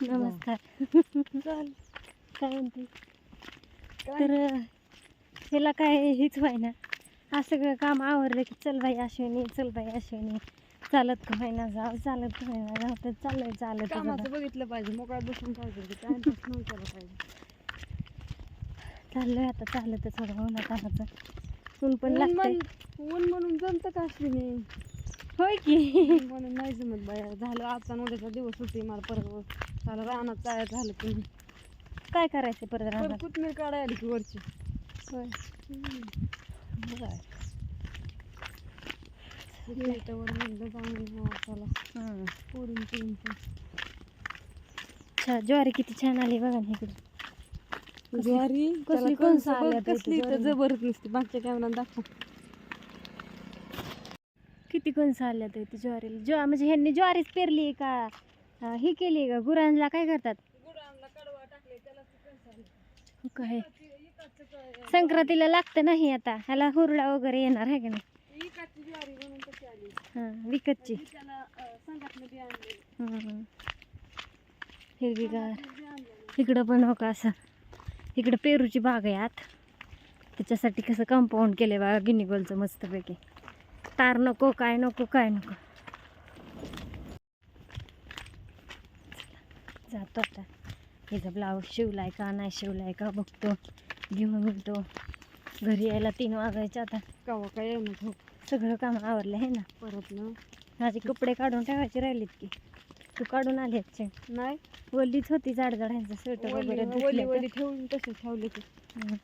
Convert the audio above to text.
नमस्कार. चाल काय म्हणते? तर अं, ह्याला काय हेच व्हायना? हा सगळं काम आवरलं की चल बाई अश्विनी चल बाई अश्विनी. चालत का व्हायना जाव चालत का व्हायना जाव तर चाललंय चालत कामाचं बघितलं पाहिजे मोकळा बसून पाहिजे टाइमपास पाहिजे. चाललोय आता चालतच थोडं उन्हात आणायचं ऊन पण लागतंय. ऊन म्हणून जमतं का अश्विनी? होय की. म्हणून नाही जमत बाया झालं आजचा उद्याचा दिवस होते मला परत. झालं रानात जायचं झालं की काय करायचं परत राहणार कोथमीर काढायला की वरची? होय. म्हणलं जाऊन चला. हं. पोरून पिरून पण. अच्छा ज्वारी किती छान आली बघा ना इकडे. ज्वारी? कसली कसली तर. जबरच नसते मागच्या कॅमेरात दाखव. किती कणस आल्या तर ती ज्वारीला. ज्वा म्हणजे ह्यांनी ज्वारीच पेरली का? ही केली का? गुरांना काय करतात? काय संक्रांतीला लागतं नाही आता. ह्याला हुरडा वगैरे येणार आहे का नाही? हां विकतची. बी हं. हिरवीगार इकडं पण हो का असं? इकडं पेरूची बाग आहे आत. त्याच्यासाठी कसं कंपाऊंड केलं बघा गिनीगोलचं मस्तपैकी. तार नको काय नको काय नको. जातो आता. हिचा ब्लाऊज शिवलाय का नाही शिवलाय का बघतो. घेऊन येतो घरी यायला तीन वाजायचे आता. कवा काय येणं हो? सगळं काम आवरलं आहे ना? परत ना? माझे कपडे काढून ठेवायचे राहिलेत की. तू काढून आली नाही. वल्लीच होती जाड ह्यांचं स्वेटर वगैरे. ठेवून तसे ठेवले ते. हं.